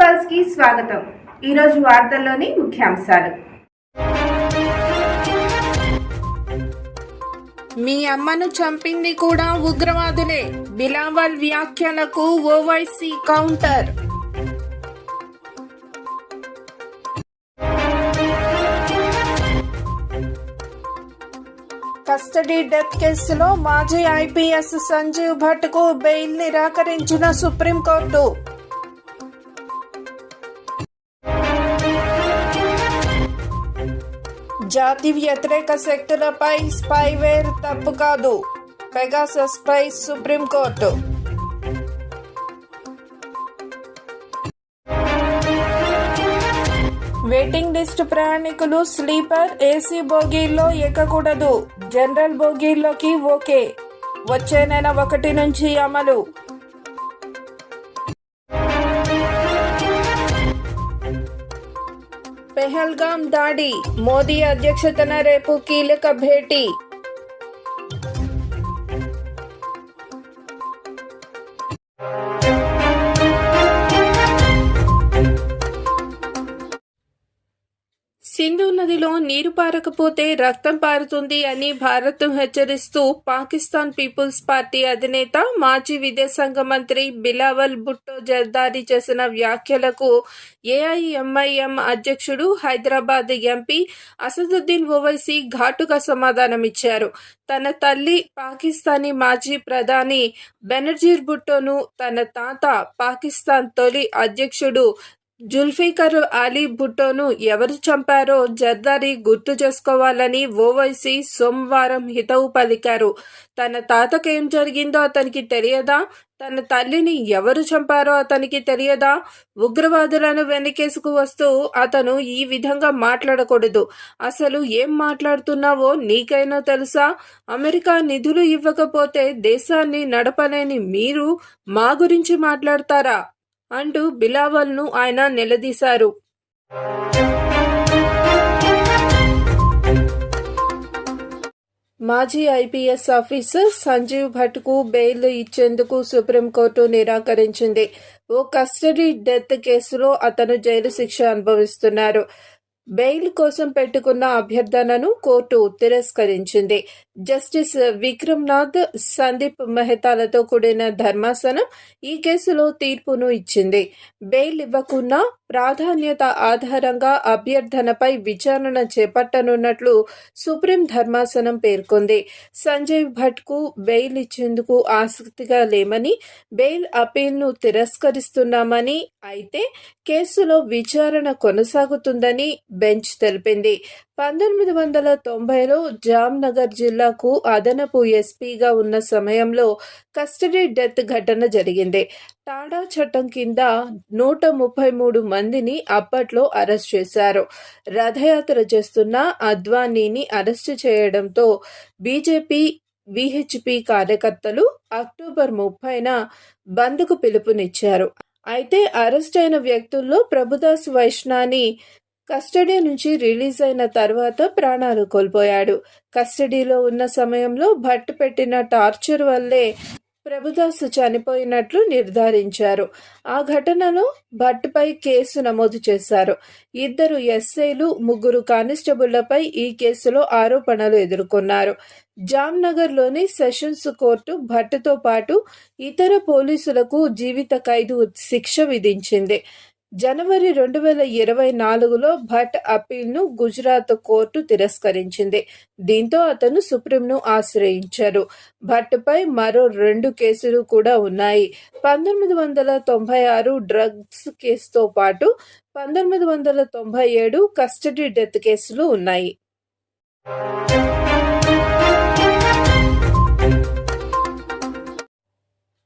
పల్స్కి స్వాగతం. ఈరోజు వార్తల్లోని ముఖ్యాంశాలు. మీ అమ్మను చంపింది కూడా ఉగ్రవాదులే. బిలావల్ వ్యాఖ్యలకు ఓవైసీ కౌంటర్. కస్టడీ డెత్ కేసులో మాజీ ఐపీఎస్ సంజీవ్ భట్కు బెయిల్ నిరాకరించిన సుప్రీంకోర్టు. జాతి వ్యతిరేక శక్తులపై స్పైవేర్ తప్పు కాదు. పెగాసస్ పై సుప్రీంకోర్టు. వెయిటింగ్ లిస్ట్ ప్రయాణికులు స్లీపర్ ఏసీ బోగీల్లో ఎక్కకూడదు. జనరల్ బోగీల్లోకి ఓకే. వచ్చే నెల ఒకటి నుంచి అమలు. పెహల్గాం దాడి. మోదీ అధ్యక్షతన రేపు కీలక భేటీ. సింధు నదిలో నీరు పారకపోతే రక్తం పారుతుంది అని భారత్ హెచ్చరిస్తూ పాకిస్తాన్ పీపుల్స్ పార్టీ అధినేత మాజీ విదేశాంగ మంత్రి బిలావల్ భుట్టో జర్దారీ చేసిన వ్యాఖ్యలకు ఏఐఎంఐఎం అధ్యక్షుడు హైదరాబాద్ ఎంపీ అసదుద్దీన్ ఓవైసీ ఘాటుగా సమాధానమిచ్చారు. తన తల్లి పాకిస్తానీ మాజీ ప్రధాని బెనర్జీర్ భుట్టోను తన తాత పాకిస్తాన్ తొలి అధ్యక్షుడు జుల్ఫికర్ అలీ భుట్టోను ఎవరు చంపారో జర్దారి గుర్తు చేసుకోవాలని ఓవైసీ సోమవారం హితవు పలికారు. తన తాతకేం ఏం జరిగిందో అతనికి తెలియదా? తన తల్లిని ఎవరు చంపారో అతనికి తెలియదా? ఉగ్రవాదులను వెనకేసుకు వస్తూ అతను ఈ విధంగా మాట్లాడకూడదు. అసలు ఏం మాట్లాడుతున్నావో నీకైనా తెలుసా? అమెరికా నిధులు ఇవ్వకపోతే దేశాన్ని నడపలేని మీరు మా గురించి మాట్లాడతారా? అంటూ బిలావల్ను ఆయన నిలదీశారు. మాజీ ఐపీఎస్ ఆఫీసర్ సంజీవ్ భట్కు బెయిల్ ఇచ్చేందుకు సుప్రీంకోర్టు నిరాకరించింది. ఓ కస్టడీ డెత్ కేసులో అతను జైలు శిక్ష అనుభవిస్తున్నారు. బెయిల్ కోసం పెట్టుకున్న అభ్యర్థనను కోర్టు తిరస్కరించింది. జస్టిస్ విక్రమ్నాథ్ సందీప్ మెహతాలతో కూడిన ధర్మాసనం ఈ కేసులో తీర్పును ఇచ్చింది. బెయిల్ ఇవ్వకున్నా ప్రాధాన్యత ఆధారంగా అభ్యర్థనపై విచారణ చేపట్టనున్నట్లు సుప్రీం ధర్మాసనం పేర్కొంది. సంజయ్ భట్కు బెయిల్ ఇచ్చేందుకు ఆసక్తిగా లేమని బెయిల్ అపీల్ను తిరస్కరిస్తున్నామని అయితే కేసులో విచారణ కొనసాగుతుందని బెంచ్ తెలిపింది. పంతొమ్మిది వందల తొంభైలో జామ్నగర్ జిల్లాకు అదనపు ఎస్పీగా ఉన్న సమయంలో కస్టడీ డెత్ ఘటన జరిగింది. టాడా చట్టం కింద నూట ముప్పై మూడు మందిని అప్పట్లో అరెస్ట్ చేశారు. రథయాత్ర చేస్తున్న అద్వానీని అరెస్టు చేయడంతో బీజేపీ విహెచ్పి కార్యకర్తలు అక్టోబర్ ముప్పైన బంద్కు పిలుపునిచ్చారు. అయితే అరెస్ట్ అయిన వ్యక్తుల్లో ప్రభుదాస్ వైష్ణాని కస్టడీ నుంచి రిలీజ్ అయిన తర్వాత ప్రాణాలు కోల్పోయాడు. కస్టడీలో ఉన్న సమయంలో భట్ పెట్టిన టార్చర్ వల్లే ప్రభుదాస్ చనిపోయినట్లు నిర్ధారించారు. ఆ ఘటనలో భట్పై కేసు నమోదు చేశారు. ఇద్దరు ఎస్ఐలు ముగ్గురు కానిస్టేబుళ్ళపై ఈ కేసులో ఆరోపణలు ఎదుర్కొన్నారు. జామ్నగర్లోని సెషన్స్ కోర్టు భట్తో పాటు ఇతర పోలీసులకు జీవిత ఖైదు శిక్ష విధించింది. జనవరి రెండు వేల ఇరవై నాలుగులో భట్ అప్పీల్ను గుజరాత్ కోర్టు తిరస్కరించింది. దీంతో అతను సుప్రీంను ఆశ్రయించారు. భట్పై మరో రెండు కేసులు కూడా ఉన్నాయి. పంతొమ్మిది వందల తొంభై ఆరు డ్రగ్స్ కేసుతో పాటు పంతొమ్మిది వందల తొంభై ఏడు కస్టడీ డెత్ కేసులు ఉన్నాయి.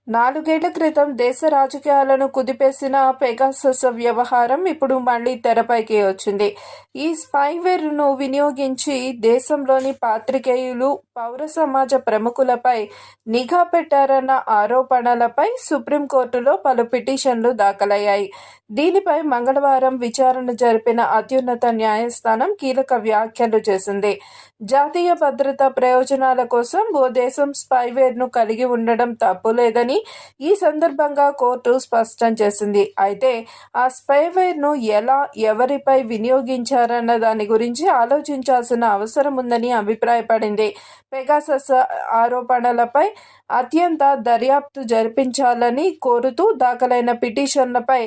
నాలుగేళ్ళ క్రితం దేశ రాజకీయాలను కుదిపేసిన పెగాసస్ వ్యవహారం ఇప్పుడు మళ్ళీ తెరపైకి వచ్చింది. ఈ స్పైవేర్ను వినియోగించి దేశంలోని పాత్రికేయులు పౌర సమాజ ప్రముఖులపై నిఘా పెట్టారన్న ఆరోపణలపై సుప్రీంకోర్టులో పలు పిటిషన్లు దాఖలయ్యాయి. దీనిపై మంగళవారం విచారణ జరిపిన అత్యున్నత న్యాయస్థానం కీలక వ్యాఖ్యలు చేసింది. జాతీయ భద్రతా ప్రయోజనాల కోసం ఓ దేశం స్పైవేర్ను కలిగి ఉండడం తప్పులేదని ఉందని ఈ సందర్భంగా కోర్టు స్పష్టం చేసింది. అయితే ఆ స్పైవేర్ను ఎలా ఎవరిపై వినియోగించారన్న దాని గురించి ఆలోచించాల్సిన అవసరం ఉందని అభిప్రాయపడింది. పెగాసస్ ఆరోపణలపై అత్యంత దర్యాప్తు జరిపించాలని కోరుతూ దాఖలైన పిటిషన్లపై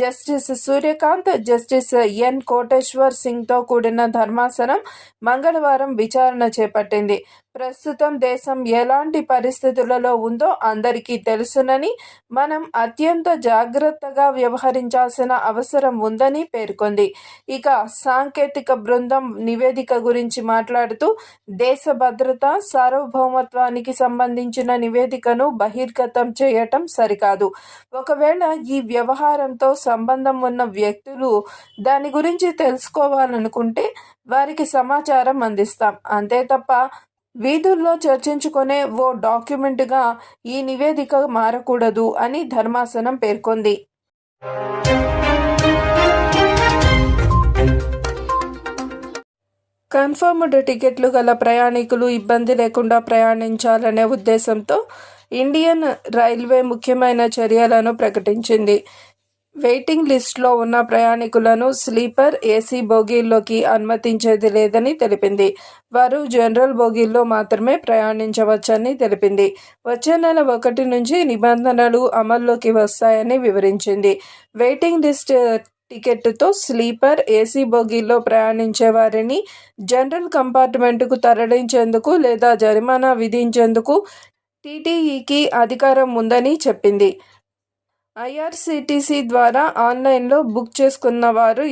justice Suryakant justice N Koteshwar సింగ్తో కూడిన ధర్మాసనం మంగళవారం విచారణ చేపట్టింది. ప్రస్తుతం దేశం ఎలాంటి పరిస్థితులలో ఉందో అందరికీ తెలుసునని మనం అత్యంత జాగ్రత్తగా వ్యవహరించాల్సిన అవసరం ఉందని పేర్కొంది. ఇక సాంకేతిక బృందం నివేదిక గురించి మాట్లాడుతూ దేశ భద్రత సార్వభౌమత్వానికి సంబంధించిన నివేదికను బహిర్గతం చేయటం సరికాదు. ఒకవేళ ఈ వ్యవహారంతో సంబంధం ఉన్న వ్యక్తులు దాని గురించి తెలుసుకోవాలనుకుంటే వారికి సమాచారం అందిస్తాం. అంతే తప్ప వీధుల్లో చర్చించుకునే ఓ డాక్యుమెంట్గా ఈ నివేదిక మారకూడదు అని ధర్మాసనం పేర్కొంది. కన్ఫర్మ్డ్ టికెట్లు గల ప్రయాణికులు ఇబ్బంది లేకుండా ప్రయాణించాలనే ఉద్దేశంతో ఇండియన్ రైల్వే ముఖ్యమైన చర్యలను ప్రకటించింది. వెయిటింగ్ లిస్టులో ఉన్న ప్రయాణికులను స్లీపర్ ఏసీ బోగీల్లోకి అనుమతించేది లేదని తెలిపింది. వారు జనరల్ బోగీల్లో మాత్రమే ప్రయాణించవచ్చని తెలిపింది. వచ్చే నెల ఒకటి నుంచి నిబంధనలు అమల్లోకి వస్తాయని వివరించింది. వెయిటింగ్ లిస్ట్ టికెట్తో స్లీపర్ ఏసీ బోగీల్లో ప్రయాణించే వారిని జనరల్ కంపార్ట్మెంటుకు తరలించేందుకు లేదా జరిమానా విధించేందుకు టీటీఈకి అధికారం ఉందని చెప్పింది. ఐఆర్సీటీసీ ద్వారా ఆన్లైన్లో బుక్ చేసుకున్న వారు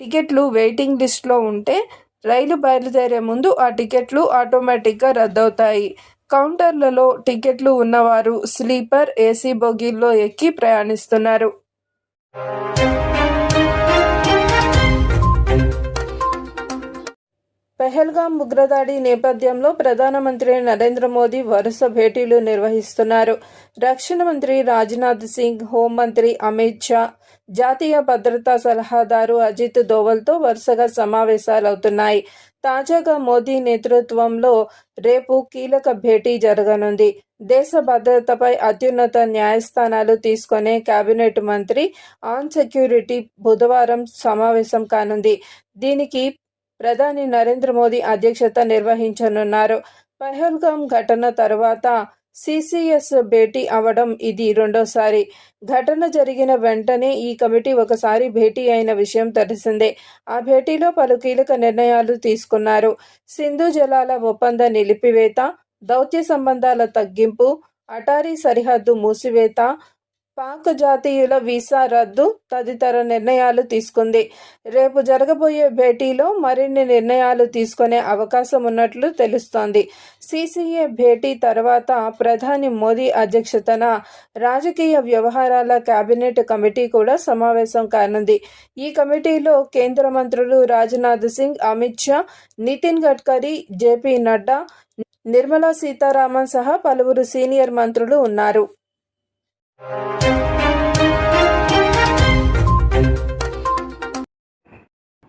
టికెట్లు వెయిటింగ్ లిస్ట్లో ఉంటే రైలు బయలుదేరే ముందు ఆ టికెట్లు ఆటోమేటిక్గా రద్దవుతాయి. కౌంటర్లలో టికెట్లు ఉన్నవారు స్లీపర్ ఏసీ బోగీల్లో ఎక్కి ప్రయాణిస్తున్నారు. పెహల్గాం ఉగ్రదాడి నేపథ్యంలో ప్రధానమంత్రి నరేంద్ర మోదీ వరుస భేటీలు నిర్వహిస్తున్నారు. రక్షణ మంత్రి రాజ్నాథ్ సింగ్ హోంమంత్రి అమిత్ షా జాతీయ భద్రతా సలహాదారు అజిత్ దోవల్తో వరుసగా సమావేశాలవుతున్నాయి. తాజాగా మోదీ నేతృత్వంలో రేపు కీలక భేటీ జరగనుంది. దేశ భద్రతపై అత్యున్నత న్యాయస్థానాలు తీసుకునే కేబినెట్ మంత్రి ఆన్ సెక్యూరిటీ బుధవారం సమావేశం కానుంది. దీనికి ప్రధాని నరేంద్ర మోదీ అధ్యక్షత నిర్వహించనున్నారు. పహల్గాం ఘటన తర్వాత సిసిఎస్ భేటీ అవడం ఇది రెండోసారి. ఘటన జరిగిన వెంటనే ఈ కమిటీ ఒకసారి భేటీ అయిన విషయం తెలిసిందే. ఆ భేటీలో పలు కీలక నిర్ణయాలు తీసుకున్నారు. సింధు జలాల ఒప్పంద నిలిపివేత దౌత్య సంబంధాల తగ్గింపు అటారీ సరిహద్దు మూసివేత పాక్ జాతీయుల వీసా రద్దు తదితర నిర్ణయాలు తీసుకుంది. రేపు జరగబోయే భేటీలో మరిన్ని నిర్ణయాలు తీసుకునే అవకాశం ఉన్నట్లు తెలుస్తోంది. సీసీఏ భేటీ తర్వాత ప్రధాని మోదీ అధ్యక్షతన రాజకీయ వ్యవహారాల కేబినెట్ కమిటీ కూడా సమావేశం కానుంది. ఈ కమిటీలో కేంద్ర మంత్రులు రాజ్నాథ్ సింగ్ అమిత్ షా నితిన్ గడ్కరీ జేపీ నడ్డా నిర్మలా సీతారామన్ సహా పలువురు సీనియర్ మంత్రులు ఉన్నారు.